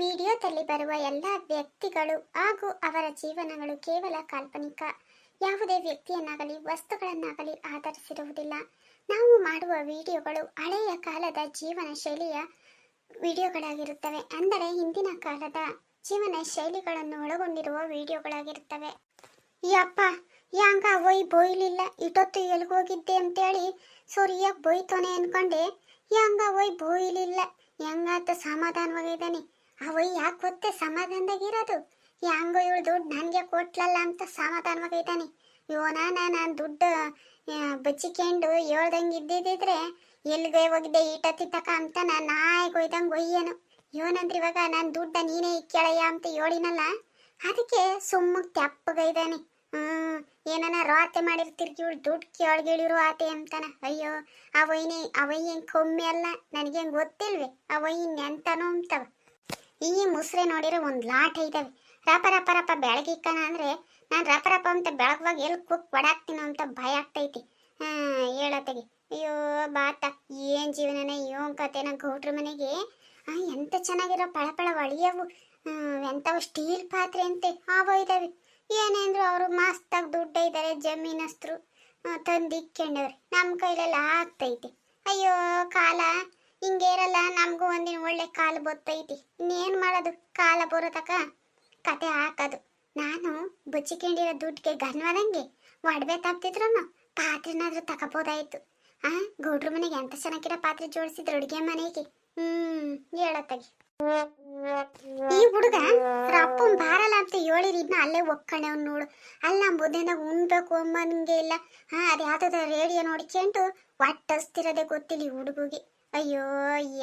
ವಿಡಿಯೋದಲ್ಲಿ ಬರುವ ಎಲ್ಲ ವ್ಯಕ್ತಿಗಳು ಹಾಗೂ ಅವರ ಜೀವನಗಳು ಕೇವಲ ಕಾಲ್ಪನಿಕ. ಯಾವುದೇ ವ್ಯಕ್ತಿಯನ್ನಾಗಲಿ, ವಸ್ತುಗಳನ್ನಾಗಲಿ ಆಧರಿಸಿರುವುದಿಲ್ಲ. ನಾವು ಮಾಡುವ ವಿಡಿಯೋಗಳು ಹಳೆಯ ಕಾಲದ ಜೀವನ ಶೈಲಿಯ ವಿಡಿಯೋಗಳಾಗಿರುತ್ತವೆ. ಅಂದರೆ ಹಿಂದಿನ ಕಾಲದ ಜೀವನ ಶೈಲಿಗಳನ್ನು ಒಳಗೊಂಡಿರುವ ವಿಡಿಯೋಗಳಾಗಿರುತ್ತವೆ. ಯಪ್ಪ, ಯಾಂಗ ಒಯ್ ಬೋಯ್ಲಿಲ್ಲ, ಇಟೊತ್ತು ಎಲ್ಗೋಗಿದ್ದೆ ಅಂತೇಳಿ ಸೂರ್ಯ ಬೋಯ್ತಾನೆ ಅನ್ಕೊಂಡೆ. ಯಾಂಗ ಒಯ್ ಬೋಯ್ಲಿಲ್ಲ, ಹೆಂಗಾತ ಸಮಾಧಾನವಾಗಿದ್ದಾನೆ ಅವಯ್ ಯಾಕೆ ಗೊತ್ತೆ? ಸಮಾಧಾನದಾಗಿರೋದು ಹ್ಯಾಂಗೋ ಇವಳು ದುಡ್ಡು ನನಗೆ ಕೊಟ್ಲಲ್ಲ ಅಂತ ಸಮಾಧಾನವಾಗಿದ್ದಾನೆ ಇವನ ನಾನು ದುಡ್ಡು ಆ, ಬಚ್ಚಿಕೊಂಡು ಹೇಳ್ದಂಗೆ ಇದ್ದಿದ್ದಿದ್ರೆ ಎಲ್ಲಿಗೆ ಹೋಗಿದ್ದೆ ಈಟ ತಿತ್ತಕ ಅಂತ ನಾನು ನಾಯಿಗೆ ಒಯ್ದಂಗೆ ಒಯ್ಯನು. ಇವನಂದ್ರೆ ಇವಾಗ ನಾನು ದುಡ್ಡ ನೀನೇ ಇಕ್ಕೆಳಯ್ಯ ಅಂತ ಹೇಳಿನಲ್ಲ? ಅದಕ್ಕೆ ಸುಮ್ಮಗೆ ತೆಪ್ಪಗೈದಾನೆ. ಹ್ಞೂ ಏನನ ರಾತೆ ಮಾಡಿರ್ತಿರ್ಗಿ ಇವಳು ದುಡ್ಡು ಕೇಳ್ಗಿಳಿರು ಆತೆ ಅಂತಾನ. ಅಯ್ಯೋ ಅವಯ್ನಿ ಅವಯ್ಯ ಕೊಮ್ಮಿ ಅಲ್ಲ? ನನಗೆ ಗೊತ್ತಿಲ್ವೇ? ಅವಯ್ಯ ಎಂತನೋ ಅಂತವ. ಈ ಮುಸ್ರೆ ನೋಡಿರೋ ಒಂದು ಲಾಟ್ ಐತವೆ. ರಪ ರಪ ರಪ ಬೆಳಗಿಕ್ಕನ ಅಂದ್ರೆ ನಾನು ರಪ ರಪ ಅಂತ ಬೆಳಗುವಾಗ ಎಲ್ಲಿ ಕುಕ್ ಬಡಾಕ್ತೀನೋ ಅಂತ ಭಯ ಆಗ್ತೈತಿ. ಹಾಂ ಹೇಳತ್ತಗೆ ಅಯ್ಯೋ, ಬಾತ. ಏನ್ ಜೀವನನ ಏನ್ ಕತೆನ ಗೌಡ್ರ ಮನೆಗೆ. ಆ, ಎಂತ ಚೆನ್ನಾಗಿರೋ ಪಳಪಳ ಒಳಿಯವು. ಎಂಥವು ಸ್ಟೀಲ್ ಪಾತ್ರೆ ಅಂತೆ. ಆವೋ ಇದ್ದಾವೆ ಏನೇಂದ್ರು ಅವರು ಮಸ್ತಾಗಿ ದುಡ್ಡೇ ಇದ್ದಾರೆ ಜಮೀನಸ್ತರು ತಂದು ಇಕ್ಕೊಂಡವ್ರೆ ನಮ್ಮ ಕೈಲೆಲ್ಲ ಆಗ್ತೈತಿ. ಅಯ್ಯೋ, ಕಾಲ. ಹಿಂಗೆ ಇರಲ್ಲ, ನಮಗೂ ಒಂದಿನ ಒಳ್ಳೆ ಕಾಲು ಬತ್ತೈತಿ. ಇನ್ನೇನು ಮಾಡೋದು? ಕಾಲ ಬರೋತಕ ಕತೆ ಹಾಕೋದು. ನಾನು ಬಚ್ಚಿಕೊಂಡಿರೋ ದುಡ್ಡಿಗೆ ಗನ್ವಾದಂಗೆ ಒಡವೆ ತಪ್ತಿದ್ರು ಪಾತ್ರೆನಾದ್ರೂ ತಗೋಬೋದಾಯ್ತು. ಆ, ಗೌಡ್ರ ಮನೆಗೆ ಎಂತ ಚೆನ್ನಾಗಿರೋ ಪಾತ್ರೆ ಜೋಡಿಸಿದ್ರು ಅಡುಗೆ ಮನೆಗೆ? ಹ್ಮ್ ಹೇಳತ್ತಾಗಿ ಈ ಹುಡುಗ ಅಪ್ಪನ್ ಬಾರಲ್ಲ ಅಂತ ಹೇಳಿರಿ ಇದನ್ನ ಅಲ್ಲೇ ಒಕ್ಕಣೆ ಅವ್ನು ನೋಡು. ಅಲ್ಲ ಬುದ್ಧಿಂದಾಗ ಉಣ್ಬೇಕು ಅಮ್ಮನಿಗೆ ಇಲ್ಲ. ಹಾ ಅದು ರೇಡಿಯೋ ನೋಡ್ಕೊಂಡು ಒಟ್ಟಸ್ತಿರೋದೇ ಗೊತ್ತಿಲ್ಲ ಈ ಹುಡುಗಿಗೆ. ಅಯ್ಯೋ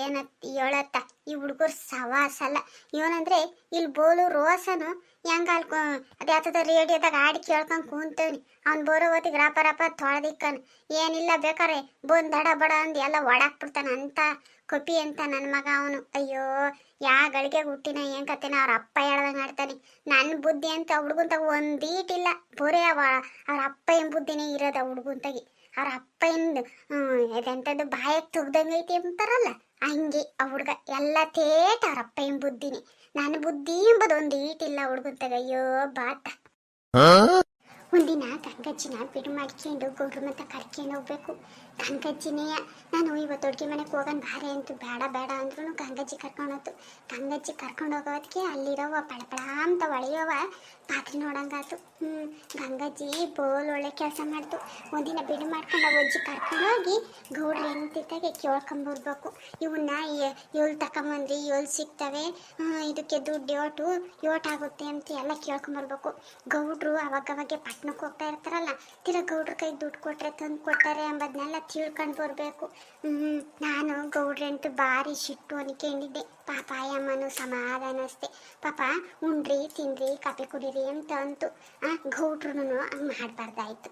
ಏನತ್ ಹೇಳತ್ತ? ಈ ಹುಡುಗರು ಸವಾಸಲ್ಲ ಇವನಂದ್ರೆ ಇಲ್ಲಿ ಬೋಲು ರೋಸನು ಹೆಂಗ ಅಲ್ಕೊ ಅದ್ಯಾತದ ರೇಡಿಯೋದಾಗ ಹಾಡಿ ಕೇಳ್ಕೊಂಡ್ ಕೂತವ್ನಿ. ಅವ್ನು ಬೋರೋ ಹೊತ್ತಿಗೆ ರಾಪ ರಾಪ ತೊಳೆದಿಕ್ಕನ್. ಏನಿಲ್ಲ ಬೇಕಾರೆ ಬಂದ್ ದಡ ಬಡ ಅಂದ್ ಎಲ್ಲ ಒಡಾಕ್ಬಿಡ್ತಾನ ಅಂತ ಕಪಿ ಅಂತ ನನ್ನ ಮಗ ಅವನು. ಅಯ್ಯೋ, ಯಾ ಗಳಿಗೆ ಹುಟ್ಟಿನ ಏನ್ ಕತೆನ ಅವ್ರ ಅಪ್ಪ ಹೇಳ್ದಂಗೆ ಆಡ್ತಾನೆ. ನನ್ನ ಬುದ್ಧಿ ಅಂತ ಹುಡುಗಂತಾಗ ಒಂದೀಟಿಲ್ಲ ಬೋರೆ ಅವ ಅವ್ರ ಅಪ್ಪ ಏನ್ ಬುದ್ಧಿನೇ ಇರೋದ ಹುಡುಗಂತಾಗಿ. ಅವ್ರ ಅಪ್ಪ ಇಂದು ಬಾಯಕ್ಕೆ ತುಗ್ದಂಗೆ ತೆಗ್ದಂಗೈತಿ ಅಂತಾರಲ್ಲ ಹಂಗೆ ಆ ಹುಡುಗ ಎಲ್ಲ ತೇಟ ಅವ್ರ ಅಪ್ಪ ಏನ್ ಬುದ್ಧಿನಿ. ನನ್ನ ಬುದ್ಧಿ ಎಂಬುದು ಒಂದು ಈಟಿಲ್ಲ ಹುಡುಗಂತಾಗ ಅಯ್ಯೋ ಬಾತ. ಒಂದಿನ ಗಂಗಜ್ಜಿನ ಬಿಡು ಮಾಡ್ಕೊಂಡು ಗೌಡ್ರ ಮತ್ತ ಕರ್ಕೊಂಡು ಹೋಗ್ಬೇಕು. ಗಂಗಜ್ಜಿನೆಯ ನಾನು ಇವತ್ತು ಅಡುಗೆ ಮನೆಗೆ ಹೋಗೋಣ ಬಾರೆ ಅಂತೂ, ಬೇಡ ಬೇಡ ಅಂದ್ರೂ ಗಂಗಜ್ಜಿ ಕರ್ಕೊಂಡೋತು. ಗಂಗಜ್ಜಿ ಕರ್ಕೊಂಡು ಹೋಗೋದಕ್ಕೆ ಅಲ್ಲಿರೋವ ಪಳಪಳ ಅಂತ ಒಳೆಯೋವ. ಪಾತ್ರೆ ನೋಡಂಗಾತು. ಹ್ಞೂ ಗಂಗಜ್ಜಿ ಬೋಲ್ ಒಳ್ಳೆ ಕೆಲಸ ಮಾಡ್ತು. ಒಂದಿನ ಬಿಡು ಮಾಡ್ಕೊಂಡು ಅಜ್ಜಿ ಕರ್ಕೊಂಡು ಹೋಗಿ ಗೌಡ್ರು ಎಂತಿದ್ದಾಗೆ ಕೇಳ್ಕೊಂಬರ್ಬೇಕು ಇವನ್ನ ಏಳು ತಗೊಂಬಂದ್ರಿ ಏಳು ಸಿಗ್ತವೆ? ಇದಕ್ಕೆ ದುಡ್ಡು ಯೋಟು ಯೋಟಾಗುತ್ತೆ ಅಂತ ಎಲ್ಲ ಕೇಳ್ಕೊಂಬರ್ಬೇಕು ಗೌಡ್ರು ಅವಾಗವಾಗೆ ಪಟ್ಟಣಕ್ಕೆ ಹೋಗ್ತಾ ಇರ್ತಾರಲ್ಲ ತಿರ ಗೌಡ್ರ ಕೈ ದುಡ್ಡು ಕೊಟ್ಟರೆ ತಂದು ಕೊಡ್ತಾರೆ ಎಂಬುದನ್ನೆಲ್ಲ ತಿಳ್ಕೊಂಡು ಬರಬೇಕು ನಾನು ಗೌಡ್ರಂತೂ ಭಾರಿ ಸಿಟ್ಟು ಅನ್ಕೊಂಡಿದ್ದೆ ಪಾಪ, ಅಮ್ಮನು ಸಮಾಧಾನ ಅಷ್ಟೆ. ಪಾಪ, ಉಂಡ್ರಿ, ತಿನ್ರಿ, ಕಾಫಿ ಕುಡೀರಿ ಅಂತ ಅಂತು. ಆ ಗೌಡ್ರು ಹಂಗೆ ಮಾಡಬಾರ್ದಾಯ್ತು.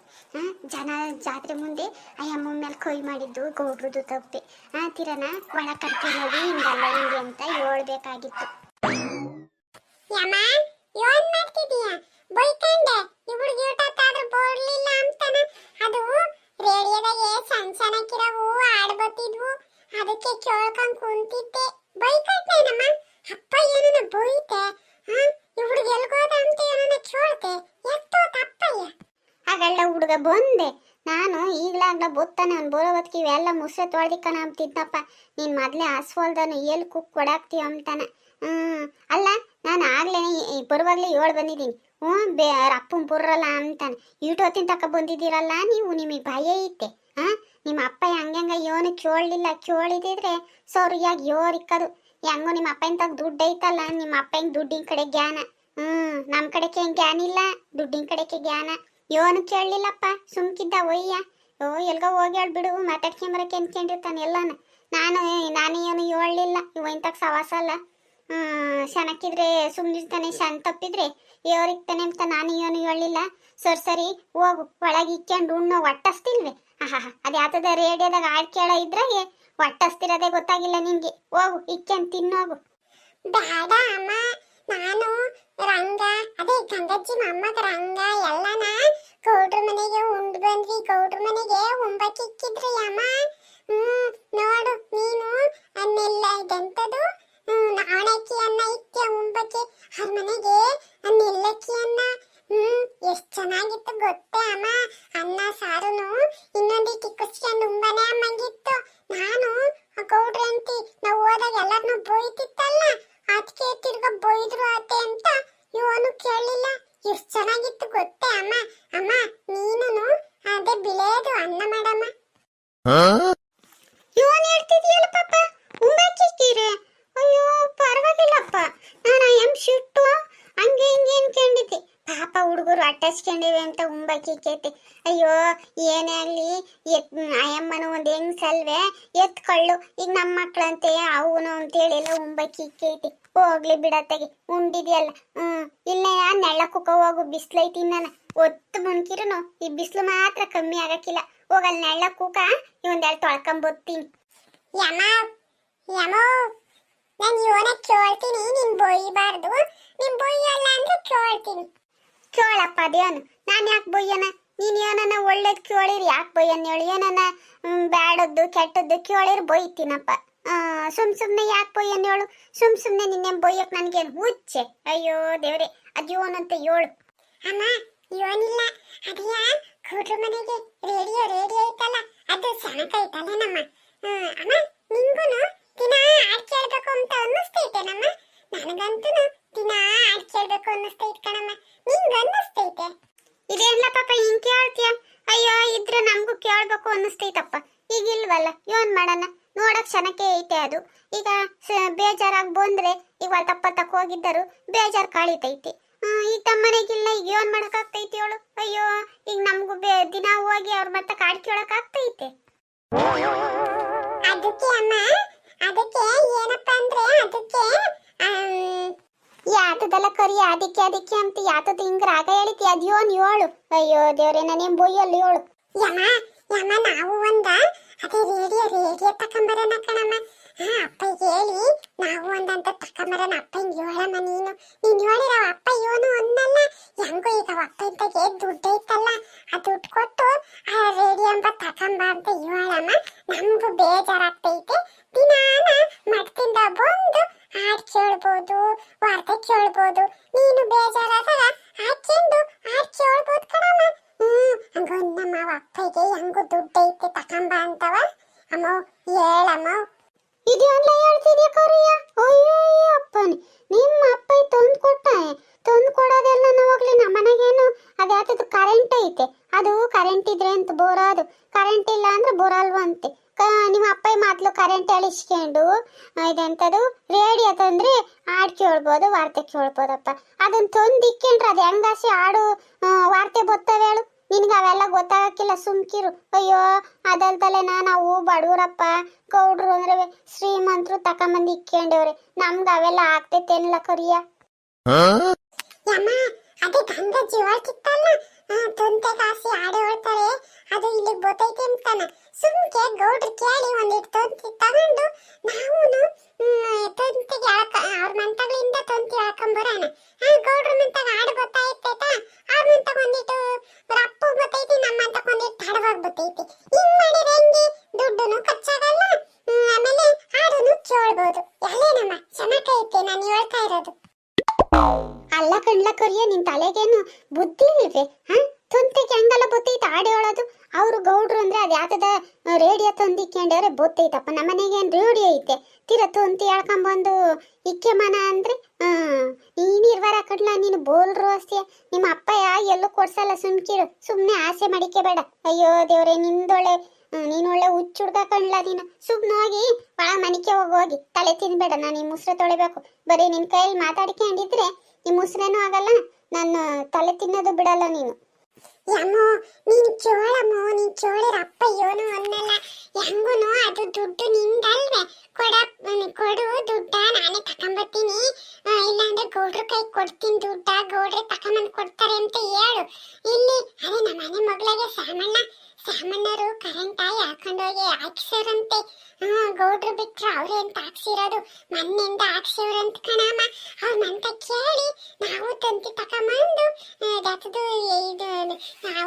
ಜನ ಜಾತ್ರೆ ಮುಂದೆ ಅಯ್ಯಮ್ಮ ಮೇಲೆ ಕೈ ಮಾಡಿದ್ದು ಗೌಡ್ರದ್ದು ತಪ್ಪೆ. ಆ ತಿರನ ಒಳ ಕರ್ಕೊಂಡೋಗಿ ಹಿಂಗಲ್ಲ ಹಿಂಗೆ ಅಂತ ಹೇಳ್ಬೇಕಾಗಿತ್ತು. ಮಾಡ್ತಿದೀಯ ಬೈಕಂಡೆ ಈ ಹುಡುಗಿ ಊಟಕ್ಕಾದ್ರೂ ಬೋರ್ಲಿಲ್ಲ ಅದು ರೇಡಿಯೋದಾಗೆ ಸಣ್ಣ ಸಣ್ಣಕ್ಕಿರವು ಹಾಡ್ ಬತ್ತಿದ್ವು ಅದಕ್ಕೆ ಕೇಳ್ಕೊಂಡ್ ಕುಂತಿದ್ದೆ. ಬೈಕಟ್ನೇನಮ್ಮ ಅಪ್ಪ ಏನನ ಬೈತೆ? ಹುಡುಗಿ ಎಲ್ಗೋದ ಅಂತ ಏನನ ಕೇಳ್ತೆ? ಎತ್ತೋ ತಪ್ಪಯ್ಯ. ಆಗಲ್ಲ ಹುಡುಗ ಬಂದೆ. ನಾನು ಈಗ್ಲಾಗ್ಲ ಬೊತ್ತಾನೆ ಅವ್ನು ಬೋಲೋ ಬದುಕಿ ಇವೆಲ್ಲ ಮುಸ್ರೆ ತೊಳ್ದಿಕ್ಕನ ಅಂತಿದ್ದಪ್ಪ ನೀನು ಮೊದಲೇ ಹಸ್ವಲ್ದನು ಎಲ್ಲಿ ಕುಕ್ ಕೊಡಾಕ್ತೀಯ ಅಂತಾನೆ ಹ್ಞೂ ಅಲ್ಲ, ನಾನು ಆಗ್ಲೇ ಬರುವಾಗಲೇ ಹೇಳಿ ಬಂದಿದ್ದೀನಿ. ಹ್ಞೂ, ಬೇ ಅಪ್ಪನ ಬುರ್ರಲ್ಲ ಅಂತಾನೆ. ಈಟೊತ್ತಿನ ತಕ ಬಂದಿದ್ದೀರಲ್ಲ ನೀವು, ನಿಮಗೆ ಭಯ ಐತೆ. ಹಾ ನಿಮ್ಮ ಅಪ್ಪ ಹಂಗೆ ಯೋನು ಕೇಳಲಿಲ್ಲ. ಕೇಳಿದಿದ್ರೆ ಸೌರಿಯಾಗಿ ಯೋರಿಕ್ಕದು. ಹೆಂಗೋ ನಿಮ್ಮ ಅಪ್ಪ ತಗ ದುಡ್ಡು ಐತಲ್ಲ, ನಿಮ್ಮ ಅಪ್ಪನ ದುಡ್ಡಿನ ಕಡೆ ಜ್ಞಾನ. ಹ್ಞೂ ನಮ್ಮ ಕಡೆಗೆ ಏನ್ ಜ್ಞಾನ ಇಲ್ಲ, ದುಡ್ಡಿನ ಕಡೆಗೆ ಜ್ಞಾನ. ಯೋನು ಕೇಳಲಿಲ್ಲಪ್ಪ, ಸುಮ್ಕಿದ್ದ ಒಯ್ಯ. ಓ, ಎಲ್ಗ ಹೋಗ್ಯಾಳ್ ಬಿಡು ಮಾತಾಡ್ಕೊಂಬರಕ್ಕೆ ಅನ್ಕೊಂಡಿರ್ತಾನೆ ಎಲ್ಲಾನ. ನಾನು ನಾನು ಏನು ಹೇಳಲಿಲ್ಲ. ಇವ ಇಂತಕ್ ಸವಾಸ ಅಲ್ಲ ಸಣ್ಣಕ್ಕಿದ್ರೆ ಸುಮ್ಮನಿರ್ತಾನೆ ಸಣ್ಣ ತಪ್ಪಿದ್ರೆ ತಾನೆ ಅಂತ ನಾನು ಏನು ಹೇಳಿಲ್ಲ ಸರಿ ಸರಿ, ಹೋಗು, ಒಳಗೆ ಇಕ್ಕೊಂಡು ಉಣ್ಣು, ಒಟ್ಟಸ್ತಿಲ್ವೇ. ಆಹಾ ಅದು ಯಾತದ ರೇಡಿಯೋದಾಗ ಹಾಡು ಕೇಳ ಇದ್ರಾಗೆ ಒಟ್ಟಸ್ತಿರೋದೇ ಗೊತ್ತಾಗಿಲ್ಲ ನಿನ್ಗೆ. ಹೋಗು ಇಕ್ಕೊಂಡು ತಿನ್ನೋಗು ಬೇಡ ಅಮ್ಮ, ನಾನು ರಂಗ, ಅದೇ ಗಂಗಜ್ಜಿ ಮೊಮ್ಮಗ ರಂಗ ಎಲ್ಲನ ಗೌಡ್ರ ಮನೆಗೆ ಉಂಡು ಬಂದ್ವಿ. ಗೌಡ್ರ ಮನೆಗೆ ಉಂಬಕ್ಕಿಕ್ಕಿದ್ರಿ ಅಮ್ಮ. ಹ್ಮ್, ನೋಡು, ನೀನು ಅನ್ನೆಲ್ಲ ಇದೆಂತದು? ಅನ್ನ ಇಕ್ಕೆ ಅವ್ರ ಮನೆಗೆ ನಿಲ್ಲಕ್ಕಿ ಅಣ್ಣ ಹ್ಮ್, ಎಷ್ಟ್ ಚೆನ್ನಾಗಿತ್ತು ಗೊತ್ತೇ ಅಮ್ಮ. ಅನ್ನ ಸಾರುನು ಇನ್ನೊಂದು ಕುಸ್ಕೊಂಡು ಉಂಬನೆ ಅಮ್ಮಂಗಿತ್ತು. ನಾನು ಗೌಡ್ರಿ ಅಂತಿ, ನಾವು ಹೋದಾಗ ಎಲ್ಲಾರ್ನು ಬೈತಿತ್ತಲ್ಲ ಅದಕ್ಕೆ ತಿರ್ಗ ಬೈದ್ರು ಆತೆ ಅಂತ ಇವನು ಕೇಳಲಿಲ್ಲ ಎಷ್ಟ್ ಚೆನ್ನಾಗಿತ್ತು ಗೊತ್ತೇ ಅಮ್ಮ. ಅಮ್ಮ, ನೀನು ಅದೇ ಬಿಳೆದು ಅನ್ನ ಮಾಡಮ್ಮ ಇವನ್ ಹೇಳ್ತಿದ್ಯಲ್ಲ ಪಾಪ ಉಂಬಾಕಿಕ್ಕಿರೆ ಅಯ್ಯೋ ಪರವಾಗಿಲ್ಲಪ್ಪ ನಾನು ಎಂ ಶಿಟ್ಟು ಹಂಗೆ ಹಿಂಗೆ ಅನ್ಕೊಂಡಿದ್ದೆ ಪಾಪ ಹುಡುಗರು ಅಟ್ಟಸ್ಕೊಂಡಿವೆ ಅಂತ ಅಯ್ಯೋ ಏನೇ ಆಗ್ಲಿ ಎತ್ ಅಯ್ಯಮ್ಮನು ಒಂದು ಹೆಂಗ್ಸಲ್ವೇ ಎತ್ಕೊಳ್ಳು. ಈಗ ನಮ್ಮ ಮಕ್ಳಂತೆ ಅವನು ಅಂತೇಳಿ ಎಲ್ಲ ಉಂಬಾಕಿಕ್ಕೈತಿ ಹೋಗ್ಲಿ ಬಿಡತ್ತಾಗಿ ಉಂಡಿದ್ಯಲ್ಲ. ಹ್ಮ್ ಇಲ್ಲೇ ನೆಳ್ಳ ಕುಕ್ಕ ಹೋಗು ಬಿಸ್ಲೈತಿ ನಾನು ಒತ್ತು ಮುನ್ಕಿರುನು ಈ ಬಿಸಿಲು ಮಾತ್ರ ಕಮ್ಮಿ ಆಗಕ್ಕಿಲ್ಲ. ಹೋಗಲ್ ನೆಳ್ಳ ಕೂಕ ಇವಂದೆರಡು ತೊಳ್ಕೊಂಬತ್ತೀನಿ ಯಮ ಯಮೋ ನಾನು ಇವನ ಕೇಳ್ತೀನಿ. ನೀನ್ ನೀನ್ ಬೊಯ್ಯಲ್ಲ ಅಂದ್ರೆ ಕೇಳ್ತೀನಿ. ಕೇಳಪ್ಪ ದೇವನು. ನಾನು ಯಾಕೆ ಬೊಯ್ಯನ? ನೀನು ಏನನ ಒಳ್ಳೇದು ಕೇಳಿರಿ, ಯಾಕೆ ಬೈಯನ್ ಹೇಳಿ? ಏನನ ಬ್ಯಾಡದ್ದು, ಕೆಟ್ಟದ್ದು ಕೇಳಿರಿ ಬೈತೀನಪ್ಪ. ಸುಮ್ ಸುಮ್ಮನೆ ಯಾಕೆ ಬೈಯನ್ ಹೇಳು? ಸುಮ್ ಸುಮ್ಮನೆ ನಿನ್ನೆ ಬೊಯ್ಯಕ್ ನನಗೆ ಹುಚ್ಚೆ? ಅಯ್ಯೋ ದೇವ್ರೆ, ಅದ್ಯೋನಂತ ಹೇಳು. ಅಮ್ಮ ಯೋನಿಲ್ಲ ಅದೆಯ ಕೂಟ್ರು ಮನೆಗೆ ರೇಡಿಯೋ ರೇಡಿಯೋ ಐತಲ್ಲ, ಅದು ಸಣಕ ಐತಲ್ಲ ನಮ್ಮ ಅಮ್ಮ, ನಿಂಗೂನು ದಿನ ಹಾಡ್ ಕೇಳ್ಬೇಕು ಅಂತ ಅನ್ನಿಸ್ತೈತೆ ನಮ್ಮ ನನಗಂತೂ ದಿನ ಹಾಡ್ ಕೇಳ್ಬೇಕು ಅನ್ನಿಸ್ತೈತೆ ಕಣಮ್ಮ. ನಿಂಗೆ ಅನ್ನಿಸ್ತೈತೆ? ಇದೇನಿಲ್ಲ ಪಾಪ ಹಿಂಗ್ ಕೇಳ್ತೀಯ? ಅಯ್ಯೋ, ಇದ್ರೆ ನಮಗೂ ಕೇಳ್ಬೇಕು ಅನ್ನಿಸ್ತೈತಪ್ಪ. ಈಗ ಇಲ್ವಲ್ಲ ಏನ್ ಮಾಡೋಣ. ನೋಡಕ್ ಕ್ಷಣಕ್ಕೆ ಐತೆ ಅದು. ಈಗ ಬೇಜಾರಾಗಿ ಬಂದ್ರೆ ಈಗ ತಪ್ಪ ತಕ್ಕ ಹೋಗಿದ್ದರು ಬೇಜಾರ್ ಕಾಳಿತೈತಿ. ಈಗ ತಮ್ಮನೆಗಿಲ್ಲ ಈಗ ಏನ್ ಮಾಡಕ್ಕಾಗ್ತೈತಿ ಅವಳು? ಅಯ್ಯೋ, ಈಗ ನಮಗೂ ಬೇ, ದಿನ ಹೋಗಿ ಅವ್ರ ಮತ್ತೆ ಕಾಡ್ ಕೇಳಕ್ ಆಗ್ತೈತೆ ಅದಕ್ಕೆ ಅಮ್ಮ, ಅದಕ್ಕೆ ಏನಪ್ಪ ಅಂದ್ರೆ ಅದಕ್ಕೆ ಆಮ್, ಯಾತದೆಲ್ಲ ಕರಿ ಅದಕ್ಕೆ ಅದಕ್ಕೆ ಅಂತ ಯಾತದ ಹಿಂಗ ರಾಗ ಹೇಳಿತಿ ಅದ್ಯೋನ್ ಹೇಳು. ಅಯ್ಯೋ ದೇವ್ರೆ ನಾನೇನ್ ಬೊಯ್ಯಲ್ಲಿ ಹೇಳು. ಯಮ ಯಮ ನಾವು ಒಂದ ಅದೇ ರೇಡಿಯೋ ರೇಡಿಯೋ ತಕೊಂಬರೋಣ ಕಣಮ್ಮ. ಹಾ ಅಪ್ಪ ಹೇಳಿ ನಾವು ಒಂದಂತ ತಕೊಂಬರೋಣ ಅಪ್ಪ ಹೇಳಮ್ಮ ನೀನು. ನೀನ್ ಹೇಳಿರೋ ಅಪ್ಪ ಇವನು ಅನ್ನಲ್ಲ ಹೆಂಗೋ ಈಗ ಅಪ್ಪ ಇಂತಾಗೆ ದುಡ್ಡು ಐತಲ್ಲ. ಆ ದುಡ್ಡು ಕೊಟ್ಟು ಆ ರೇಡಿಯೋ ಅಂತ ತಕೊಂಬ ಅಂತ ಹೇಳಮ್ಮ. ನಮಗೂ ಬೇಜಾರಾಗ್ತೈತೆ. ದಿನಾನ ಮಠದಿಂದ ಬಂದು ಹಾಡ್ ಕೇಳ್ಬೋದು ವಾರ್ತೆ ಕೇಳ್ಬೋದು ನೀನು ಬೇಜಾರಾದಾಗ ಹಾಕ್ಕೊಂಡು ಹಾಡ್ ಕೇಳ್ಬೋದು ಕಣಮ್ಮ ಹ್ಮ್ ಹಂಗ ನಮ್ಮ ಅಪ್ಪಗೆ ಹೆಂಗು ದುಡ್ಡು ಐತೆ ತಕೊಂಬ ಅಂತವ ಅಮ್ಮ ಹೇಳಮ್ಮ ಇದೆಲ್ಲ ಹೇಳ್ತಿದ್ಯಾ ಕರಿಯ ಅಯ್ಯೋ ಅಯ್ಯೋ ಅಪ್ಪನಿ ನಿಮ್ಮ ಅಪ್ಪ ತಂದು ಕೊಟ್ಟ ತಂದು ಕೊಡೋದೆಲ್ಲ ಹೋಗ್ಲಿ ನಮ್ಮ ಮನೆಗೇನು ಅದ್ಯಾತದು ಕರೆಂಟ್ ಐತೆ ಅದು ಕರೆಂಟ್ ಇದ್ರೆ ಅಂತ ಬೋರೋದು ಕರೆಂಟ್ ಇಲ್ಲ ಅಂದ್ರೆ ಬರಲ್ವಂತೆ ಕ ನಿಮ್ಮ ಅಪ್ಪ ಮಾತ್ಲು ಕರೆಂಟ್ ಅಳಿಸ್ಕೊಂಡು ಇದೆಂತದು? ರೇಡಿಯೋ ತಂದ್ರೆ ಹಾಡು ಕೇಳ್ಬೋದು ವಾರ್ತೆ ಕೇಳ್ಬೋದಪ್ಪ. ಅದನ್ನ ತಂದು ಇಕ್ಕೊಂಡ್ರೆ ಅದು ಹೆಂಗಾಸಿ ಹಾಡು ವಾರ್ತೆ ಬರ್ತವೆ ಹೇಳು. ನಿನ್ಗೆ ಅವೆಲ್ಲ ಗೊತ್ತಾಗಕ್ಕಿಲ್ಲ ಸುಮ್ಕಿರು. ಅಯ್ಯೋ ಅದಲ್ದಲೆನ ನಾವು ಬಡವರಪ್ಪ ಗೌಡ್ರು ಅಂದ್ರೆ ಶ್ರೀಮಂತರು ತಕೊಂಬಂದು ಇಕ್ಕೊಂಡವ್ರೆ. ನಮ್ಗೆ ಅವೆಲ್ಲ ಆಗ್ತೈತೇನಿಲ್ಲ ಕರಿಯ. ಯಮ್ಮ ಅದೇ ಜೀವ ಕಿತ್ತಲ್ಲ? ತೊಂತೆ ಕಾಸಿ ಆಡೆ ಹೊಳ್ತಾರೆ. ಅದು ಇಲ್ಲಿ ಗೊತ್ತೈತೆ ಅಂತಾನ. ಸುಮ್ಕೆ ಗೌಡ್ರು ಕೇಳಿ ಒಂದಿಟ್ಟು ತೊಂತಿ ತಗೊಂಡು ನಾವೂನು ತೊಂತಿಗೆ ಅವ್ರ ಮಂತಗಳಿಂದ ತೊಂತಿ ಹೇಳ್ಕೊಂಬರೋಣ ಆ, ಗೌಡ್ರ ಮಂತಾಗ ಹಾಡು ಗೊತ್ತಾಯ್ತೈತಾ? ಅವ್ರ ಮಂತಾಗ ಒಂದಿಟ್ಟು ಅವ್ರ ಅಪ್ಪು ಗೊತ್ತೈತಿ ನಮ್ಮ ಮಂತಾಗ ಒಂದಿಟ್ಟು ಹಾಡವಾಗಿ ಗೊತ್ತೈತಿ. ಹಿಂಗ್ ಮಾಡಿದ್ರೆ ಹೆಂಗೆ? ದುಡ್ಡುನು ಖರ್ಚಾಗಲ್ಲ? ಆಮೇಲೆ ಹಾಡುನು ಕೇಳ್ಬೋದು. ಎಲ್ಲೇನಮ್ಮ ಚೆನ್ನಾಗೈತೆ ನಾನು ಹೇಳ್ತಾ ಇರೋದು. ಅಲ್ಲ ಕಣ್ಲ ಕರಿಯ, ನಿನ್ ತಲೆಗೇನು ಬುದ್ಧಿ ಇಲ್ರಿ ಹ? ತುಂತಿಗೆ ಹಂಗಲ್ಲ ಬತ್ತೈತೆ ಹಾಡು ಹೇಳೋದು ಅವ್ರು ಗೌಡ್ರು ಅಂದ್ರೆ ಅದು ಯಾತದ ರೇಡಿಯೋ ಬುತ್ತಿ ಬತ್ತೈತಪ್ಪ. ನಮ್ಮ ಮನೆಗೆ ಏನು ರೇಡಿಯೋ ಐತೆ. ತೀರ ತುಂತಿ ಹೇಳ್ಕೊಂಬಂದು ಇಕ್ಕೆ ಮನ ಅಂದ್ರೆ ನೀನಿರ್ವಾರ ಕಡ್ಲ ನೀನು ಬೋಲ್ರು ಅಷ್ಟೇ. ನಿಮ್ಮ ಅಪ್ಪಯ್ಯ ಎಲ್ಲೂ ಕೊಡ್ಸಲ್ಲ ಸುಮ್ಕಿರು ಸುಮ್ನೆ ಆಸೆ ಮಡಿಕೆ ಬೇಡ. ಅಯ್ಯೋ ದೇವ್ರೆ ನಿಂದೊಳೆ ಒಳ್ಳೆ ಹುಚ್ಚುಡ್ಗ ಕಣ್ಲ ನೀನು. ಸುಮ್ಮನೆ ಹೋಗಿ, ಒಳ ಮನಿಕೆ ಹೋಗಿ ಹೋಗಿ. ತಲೆ ತಿನ್ಬೇಡ, ನಾನು ಈ ಮುಸ್ರೆ ತೊಳಿಬೇಕು. ಬರೀ ನಿನ್ ಕೈಯಲ್ಲಿ ಮಾತಾಡ್ಕೊಂಡಿದ್ರೆ ಈ ಮುಸ್ರೇನೂ ಆಗಲ್ಲ, ನಾನು ತಲೆ ತಿನ್ನೋದು ಬಿಡಲ್ಲ ನೀನು. ಯಮ್ಮೋ ನೀನ್ ಚೋಳಮ್ಮೋ, ನೀನ್ ಚೋಳರ ಅಪ್ಪ ಇವನು ಅನ್ನಲ್ಲ. ಹೆಂಗುನು ಅದು ದುಡ್ಡು ನಿಂದಲ್ವೇ? ಕೊಡ ಕೊಡು ದುಡ್ಡ, ನಾನೇ ತಕೊಂಬತ್ತೀನಿ. ಇಲ್ಲಾಂದ್ರೆ ಗೌಡ್ರ ಕೈ ಕೊಡ್ತೀನಿ ದುಡ್ಡ, ಗೌಡ್ರೆ ತಕೊಂಬಂದ್ ಕೊಡ್ತಾರೆ ಅಂತ ಹೇಳು. ಇಲ್ಲಿ ಅದೇ ನಮ್ಮ ಮನೆ ಮಗಳಿಗೆ ಸಾಮಣ್ಣ ಸಾಮಣ್ಣರು ಕರೆಂಟ್ ಆಗಿ ಹಾಕೊಂಡೋಗಿ ಹಾಕ್ಸಿರಂತೆ ಹಾ ಗೌಡ್ರು ಬಿಟ್ರು ಅವ್ರೆ ಅಂತ ಹಾಕ್ಸಿರೋದು? ಮಣ್ಣಿಂದ ಹಾಕ್ಸಿವ್ರಂತ ಕಣಮ್ಮ. ಮಂತ ಕೇಳಿ, ನಾವು ತಂತಿ ತಕೊಂಬಂದು ದತ್ತದು ಇದು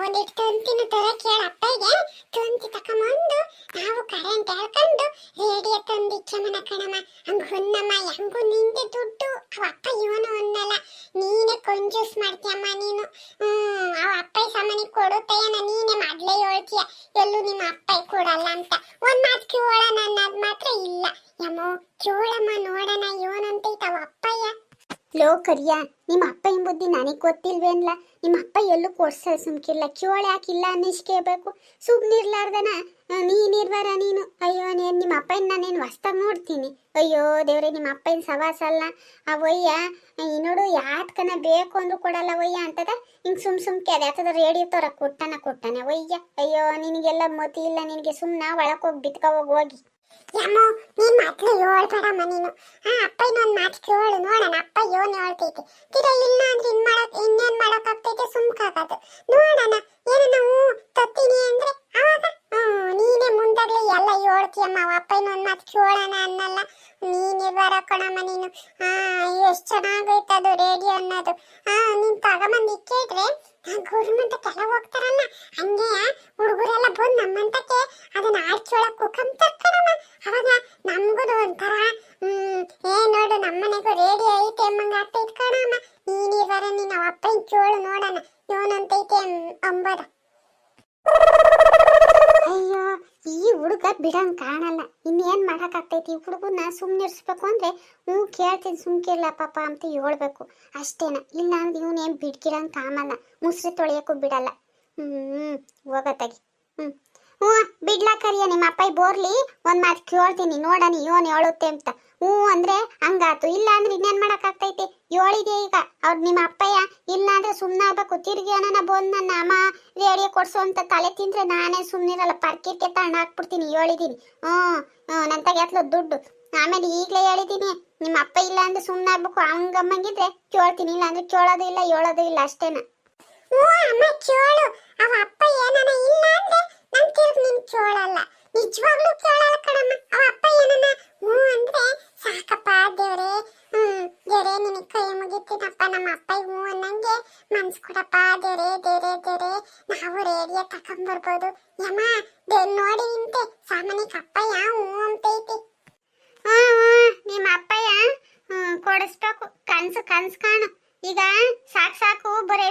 ಒಂದಿಟ್ಟು ತಂತಿನ ತರ ಕೇಳ ಅಪ್ಪಗೆ. ತಂತಿ ತಕೊಂಬಂದು, ನಾವು ಕರೆಂಟ್ ಹೇಳ್ಕೊಂಡು ರೇಡಿಯೋ ತಂದು ಇಚ್ಚಮನ ಕಣಮ್ಮ. ಹಂಗ ಹೊನ್ನಮ್ಮ ಹೆಂಗು ನಿಂದೆ ದುಡ್ಡು. ಅವ ಅಪ್ಪ ಇವನು ಅನ್ನಲ್ಲ. ನೀನೇ ಕಂಜೂಸ್ ಮಾಡ್ತೀಯಮ್ಮ ನೀನು. ಹ್ಮ್, ಅವ ಅಪ್ಪ ಸಾಮಾನಿ ಕೊಡುತ್ತೆಯನ ನೀನೇ ಮೊದ್ಲೇ ಹೇಳ್ತೀಯ. ಎಲ್ಲೂ ನಿಮ್ಮ ಅಪ್ಪ ಕೊಡಲ್ಲ ಅಂತ. ಒಂದ್ ಮಾತು ಕೇಳೋಣ ಅನ್ನೋದು ಮಾತ್ರ ಇಲ್ಲ. ಯಮ್ಮೋ, ಕೇಳಮ್ಮ ನೋಡೋಣ ಅವ ಅಪ್ಪಯ್ಯ. ಲೋ ಕರಿಯ, ನಿಮ್ಮ ಅಪ್ಪ ಬುದ್ಧಿ ನನಗೆ ಗೊತ್ತಿಲ್ವೇನ್ಲ ನಿಮ್ಮ ಅಪ್ಪ ಎಲ್ಲೂ ಕೊಡ್ಸ ಸುಮ್ಕಿಲ್ಲ ಕ್ಯೋಳ ಯಾಕಿಲ್ಲ ಅನ್ನಿಸ್ಕೇಬೇಕು? ಸುಮ್ಮನಿರ್ಲಾರ್ದನ ನೀನಿರ್ಬಾರ ನೀನು ಅಯ್ಯೋ, ನೀನು ನಿಮ್ಮ ಅಪ್ಪನ ನಾನೇನು ಹೊಸ್ತಾಗ ನೋಡ್ತೀನಿ. ಅಯ್ಯೋ, ದೇವ್ರೆ, ನಿಮ್ಮ ಅಪ್ಪನ ಸವಾಸ ಅಲ್ಲ? ಆ ಈ ನೋಡು ಯಾತ್ಕನ ಬೇಕು ಅಂದ್ರೂ ಕೊಡಲ್ಲ ಒಯ್ಯ ಅಂತದ? ಹಿಂಗೆ ಸುಮ್ ಸುಮ್ಕೆ ಅದ ಯಾತದ ರೇಡಿಯೋ ತರ ಕೊಟ್ಟನ ಕೊಟ್ಟಾನೆ ಒಯ್ಯ ಅಯ್ಯೋ, ನಿನಗೆಲ್ಲ ಮತಿ ಇಲ್ಲ ನಿನಗೆ. ಸುಮ್ಮನೆ ಒಳಕ್ಕೆ ಹೋಗಿ ಬಿತ್ಕೋ ಹೋಗಿ ಹೋಗಿ. ಯಮ್ಮ, ನೀನ್ ಮಾತ್ರ ಹೇಳ್ಬೇಡಮ್ಮ ನೀನು. ಆ, ಅಪ್ಪ ಇನ್ನೊಂದು ಮಾತು ಕೇಳು ಅಪ್ಪ ಯೋನ್ ತಿರ ಇಲ್ಲ ಅಂದ್ರೆ ಬಿಡಂಗ್ ಕಾಣಲ್ಲ. ಇನ್ನೇನ್ ಮಾಡೋಕ್ಕಾಗ್ತೈತಿ? ಈ ಹುಡುಗನ ಸುಮ್ಮನಿರ್ಸ್ಬೇಕು ಅಂದ್ರೆ ಹ್ಞೂ ಕೇಳ್ತೀನಿ ಸುಮ್ಕಿರ್ಲ ಪಾಪ ಅಂತ ಹೇಳ್ಬೇಕು. ಅಷ್ಟೇನ. ಇಲ್ಲ ಅಂದ್ರೆ ಇವನೇನ್ ಬಿಡ್ಕಿರಂಗ್ ಕಾಮಲ್ಲ. ಮುಸ್ರಿ ತೊಳೆಯಕ್ಕೂ ಬಿಡಲ್ಲ. ಹ್ಮ್ ಹೋಗತ್ತಾಗಿ ಹ್ಮ್. ಹ್ಞೂ, ಬಿಡ್ಲಾ ಕರಿಯ ನಿಮ್ಮ ಅಪ್ಪಾಯಿ ಬೋರ್ಲಿ ಒಂದ್ ಮಾತು ಕೇಳ್ತೀನಿ. ನೋಡೋಣ, ಇವನ್ ಹೇಳುತ್ತೆ ಅಂತ. ಹ್ಞೂ ಅಂದ್ರೆ ಹಂಗಾತು. ಇಲ್ಲ ಅಂದ್ರೆ ಇನ್ನೇನ್ ಮಾಡಕ್ಕಾಗ್ತೈತಿ? ಹೇಳಿದೆ ಈಗ ಅವ್ರ ನಿಮ್ಮ ಅಪ್ಪಯ್ಯ ಇಲ್ಲ ಅಂದ್ರೆ ಸುಮ್ಮನೆ ಆಗ್ಬೇಕು ತಿರ್ಗಿ ಅನ್ನ ಬಂದು ನನ್ನ ಅಮ್ಮ, ರೇಡಿಯೋ ಕೊಡ್ಸು ಅಂತ ತಲೆ ತಿಂದ್ರೆ ನಾನೇ ಸುಮ್ಮನಿರಲ್ಲ ಪರ್ಕಿರ್ಕೆ ತಣ್ಣ ಹಾಕ್ಬಿಡ್ತೀನಿ ಹೇಳಿದೀನಿ ಹ್ಞೂ ನನ್ನ ತಗೆತ್ಲ ದುಡ್ಡು. ಆಮೇಲೆ ಈಗಲೇ ಹೇಳಿದೀನಿ ನಿಮ್ಮ ಅಪ್ಪ ಇಲ್ಲ ಅಂದ್ರೆ ಸುಮ್ಮನೆ ಹಂಗಮ್ಮಂಗಿದ್ರೆ ಕೇಳ್ತೀನಿ. ಇಲ್ಲ ಅಂದ್ರೆ ಕೇಳೋದು ಇಲ್ಲ, ಹೇಳೋದು ಇಲ್ಲ ಅಷ್ಟೇನ. ಅಮ್ಮ, ಕೇಳು. ಅವ ಅಪ್ಪ ಏನಾನ ಇಲ್ಲ ಅಂದ್ರೆ ನನ್ ನೀನ್ ಕೇಳಲ್ಲ. ನಿಜವಾಗ್ಲೂ ಕೇಳಲ್ಲ. ರೇಡಿಯೋ ತಕೊಂಡ್ಬರ್ಬೋದು. ಯಮ್ಮ ದೇವ್ ನೋಡಿ ನಿಂತೆ. ಸಾಮಾನ್ಯಕ್ಕೆ ಅಪ್ಪ ಯಾವ ಹ್ಞೂ ಅಂತೈತಿ. ಹ್ಞೂ ಹ್ಞೂ, ನಿಮ್ಮ ಅಪ್ಪಯ್ಯ ಕೊಡಿಸ್ಬೇಕು. ಕನ್ಸು ಕನ್ಸು ಕಾಣು. ಈಗ ಸಾಕು ಸಾಕು, ಬರೇ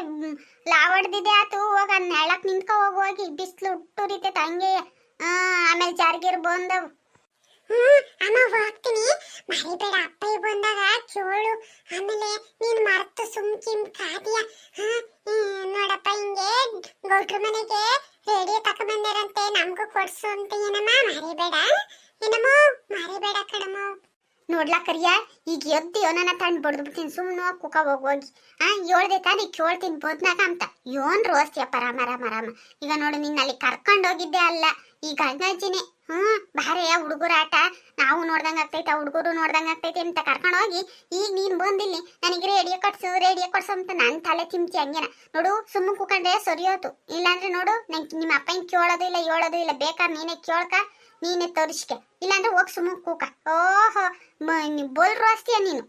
ಲಾವಡ್ದಿದೆ ಆತು. ಹೋಗ ನೆಳಕ್ ನಿಂತ್ಕೊ ಹೋಗಿ ಹೋಗಿ. ಬಿಸಿಲು ಹುಟ್ಟುರಿತೈತೆ ಹಂಗೆ ಆಮೇಲೆ ಜಾರ್ಗಿರ್ ಬಂದವು. ಹ್ಮ್, ಅಮ್ಮ ಹೋಗ್ತೀನಿ. ಮರಿಬೇಡ, ಅಪ್ಪಯ್ಯ ಬಂದಾಗ ಚೋಳು. ಆಮೇಲೆ ನೀನ್ ಮರ್ತು ಸುಮ್ಕಿಮ್ ಕಾದಿಯ. ನೋಡಪ್ಪ, ಹಿಂಗೆ ಗೌಡ್ರ ಮನೆಗೆ ರೇಡಿಯೋ ತಕೊಂಬಂದಾರಂತೆ ನಮ್ಗೂ ಕೊಡ್ಸು ಅಂತ ಏನಮ್ಮ? ಮರಿಬೇಡ. ಏನಮ್ಮ? ಮರಿಬೇಡ ಕಣಮ್ಮ. ನೋಡ್ಲಾ ಕರಿಯ, ಈಗ ಎದ್ದು ನನ್ನ ತಂದು ಬಡ್ದು ಬಿಡ್ತೀನಿ ಸುಮ್ಮನೆ ಕುಕ ಹೋಗಿ ಹೋಗಿ. ಆ ಹೇಳ್ದೆ ತಾನೆ ಕೇಳ್ತೀನಿ ಬೋದ್ನಾಗ ಅಂತ. ಯೋನ್ ರೋಸ್ತಿಯಪ್ಪ ರಾಮ ರಾಮ ರಾಮ. ಈಗ ನೋಡು ನಿನ್ನ ಅಲ್ಲಿ. ಕರ್ಕೊಂಡು ಹೋಗಿದ್ದೆ ಈ ಗಂಗಾಜಿನೇ ಹುಡುಗರ ಆಟ ನಾವು ನೋಡ್ದಂಗ್ ಆಗ್ತೈತೆ ಹುಡುಗರು ನೋಡ್ದಂಗ್ ಆಗ್ತೈತೆ ಅಂತ ಕರ್ಕೊಂಡು ಹೋಗಿ, ಈಗ ನೀನ್ ಬಂದಿಲ್ಲಿ ನನಗೆ ರೇಡಿಯೋ ಕಟ್ಸು ರೇಡಿಯೋ ಕಟ್ಸು ಅಂತ ನನ್ನ ತಲೆ ತಿಂತಿ ಹಂಗೇನ. ನೋಡು ಸುಮ್ಮನೆ ಸರಿ ಸರಿಯೋತು. ಇಲ್ಲಾಂದ್ರೆ ನೋಡು, ನಂಗೆ ನಿಮ್ಮ ಅಪ್ಪನ ಕೇಳೋದು ಇಲ್ಲ, ಹೇಳೋದು ಇಲ್ಲ ಬೇಕಾದ್ರೆ ನೀನೇ ಕೇಳ್ಕ, ನೀನೇ ತೋರಿಸ್ಕೆ. ಇಲ್ಲಾಂದ್ರೆ ಹೋಗ್ ಸುಮ್ಮನೆ ಕೂಕ. ಓಹೋ ಬೋಲ್ರು ಅಸ್ತೀಯ ನೀನು.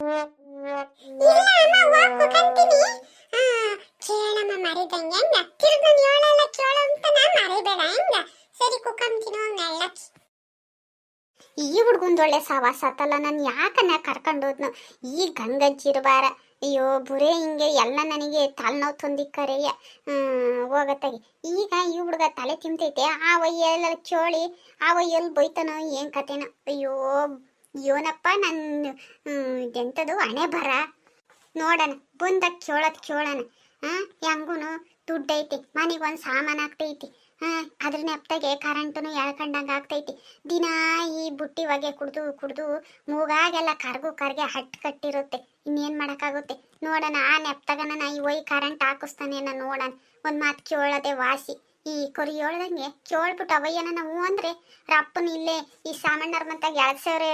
ಇಲ್ಲ, ಅಮ್ಮ, ಹೋಗ್ ಕುಕಂತೀನಿ. ಕೇಳಮ್ಮ ಮರಿದಂಗೆ ಹೆಂಗ ತಿರ್ಗ ನಾನು ಹೇಳಲ್ಲ ಕೇಳು ಅಂತ ನಾ ಮರಿಬೇಡ ಹೆಂಗ ಸರಿ ಕುಕಂತೀನಿ ಹೋಗ್ ನೆಳ್ಳಕ್ಕಿ ಈ ಹುಡ್ಗಂದು ಒಳ್ಳೆ ಸವಾಸ ಆತಲ್ಲ, ನಾನು ಯಾಕನ್ನ ಕರ್ಕೊಂಡೋದ್ನು ಈ ಗಂಗಜ್ಜಿರ್ಬಾರ. ಅಯ್ಯೋ, ಬುರೆ ಹಿಂಗೆ ಎಲ್ಲ ನನಗೆ ತಲೆನೋವು ತಂದಿಕ್ಕರೆಯ. ಹೋಗತ್ತಾಗಿ ಈಗ ಈ ಹುಡುಗ ತಲೆ ತಿಂತೈತೆ, ಆ ಒಯ್ಯಲ್ಲ ಚೋಳಿ, ಆ ವಯ್ಯಲ್ಲಿ ಬೈತಾನೋ ಏನು ಕತೆನೋ? ಅಯ್ಯೋ, ಯೋನಪ್ಪ ನನ್ನ ಎಂಥದು ಹಣೆ ಬರ. ನೋಡೋಣ ಬಂದಾಗ ಕೇಳೋದು ಕೇಳೋಣ. ಹಾಂ ಹೆಂಗೂ ದುಡ್ಡೈತಿ ಮನೆಗೆ ಒಂದು ಸಾಮಾನು ಆಗ್ತೈತಿ. ಅದ್ರ ನೆಪ್ತಾಗೆ ಕರೆಂಟನು ಎಳ್ಕೊಂಡಂಗೆ ಆಗ್ತೈತಿ. ದಿನ ಈ ಬುಟ್ಟಿ ಹೊಗೆ ಕುಡ್ದು ಕುಡ್ದು ಮೂಗಾಗೆಲ್ಲ ಕರ್ಗು ಕರ್ಗೆ ಹಟ್ ಕಟ್ಟಿರುತ್ತೆ. ಇನ್ನೇನು ಮಾಡೋಕ್ಕಾಗುತ್ತೆ? ನೋಡೋಣ, ಆ ನೆಪ್ತಾಗನ ಈ ಒಯ್ ಕರೆಂಟ್ ಹಾಕಿಸ್ತಾನೆ ನಾನು ನೋಡೋಣ. ಒಂದು ಮಾತು ಕೇಳೋದೆ ವಾಸಿ. ಈ ಕೊರಿ ಹೇಳ್ದಂಗೆ ಕೇಳ್ಬಿಟ್ಟು ಅವಯ್ಯನ ನಾವು ಅಂದ್ರೆ ರಪ್ಪನ ಇಲ್ಲೇ ಈ ಸಾಮಾನ್ಯರ ಮಂತಾಗ ಎರಡು ಸಾವಿರ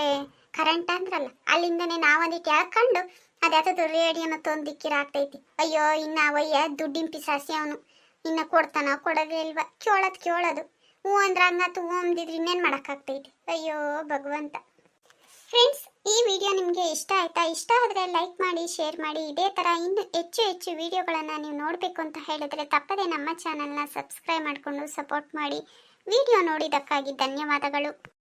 ಕರೆಂಟ್ ಅಂದ್ರಲ್ಲ, ಅಲ್ಲಿಂದನೇ ನಾವೊಂದಿಟ್ಟು ಎಳ್ಕೊಂಡು ಅದ್ಯಾತದ್ದು ರೇಡಿಯೋನ ತೊಂದಿಕ್ಕಿರ ಆಗ್ತೈತಿ ಅಯ್ಯೋ, ಇನ್ನ ಅವಯ್ಯ ದುಡ್ಡಿಂಪಿ ಪಿಸಾಸಿ ಅವನು. ಇನ್ನ ಕೊಡ್ತಾನ ಕೊಡೋದೇ ಇಲ್ವಾ? ಕೇಳೋದ್ ಕೇಳೋದು. ಹ್ಞೂ ಅಂದ್ರೆ ಹಂಗತ್ತು ಹ್ಞೂ ಅಂದಿದ್ರೆ ಇನ್ನೇನು ಮಾಡೋಕ್ಕಾಗ್ತೈತಿ? ಅಯ್ಯೋ, ಭಗವಂತ. ಫ್ರೆಂಡ್ಸ್ ಈ ವಿಡಿಯೋ ನಿಮಗೆ ಇಷ್ಟ ಆಯ್ತಾ? ಇಷ್ಟ ಆದರೆ ಲೈಕ್ ಮಾಡಿ ಶೇರ್ ಮಾಡಿ. ಇದೇ ಥರ ಇನ್ನು ಹೆಚ್ಚು ಹೆಚ್ಚು ವಿಡಿಯೋಗಳನ್ನು ನೀವು ನೋಡಬೇಕು ಅಂತ ಹೇಳಿದ್ರೆ ತಪ್ಪದೆ ನಮ್ಮ ಚಾನಲ್ನ ಸಬ್ಸ್ಕ್ರೈಬ್ ಮಾಡಿಕೊಂಡು ಸಪೋರ್ಟ್ ಮಾಡಿ. ವಿಡಿಯೋ ನೋಡಿದ್ದಕ್ಕಾಗಿ ಧನ್ಯವಾದಗಳು.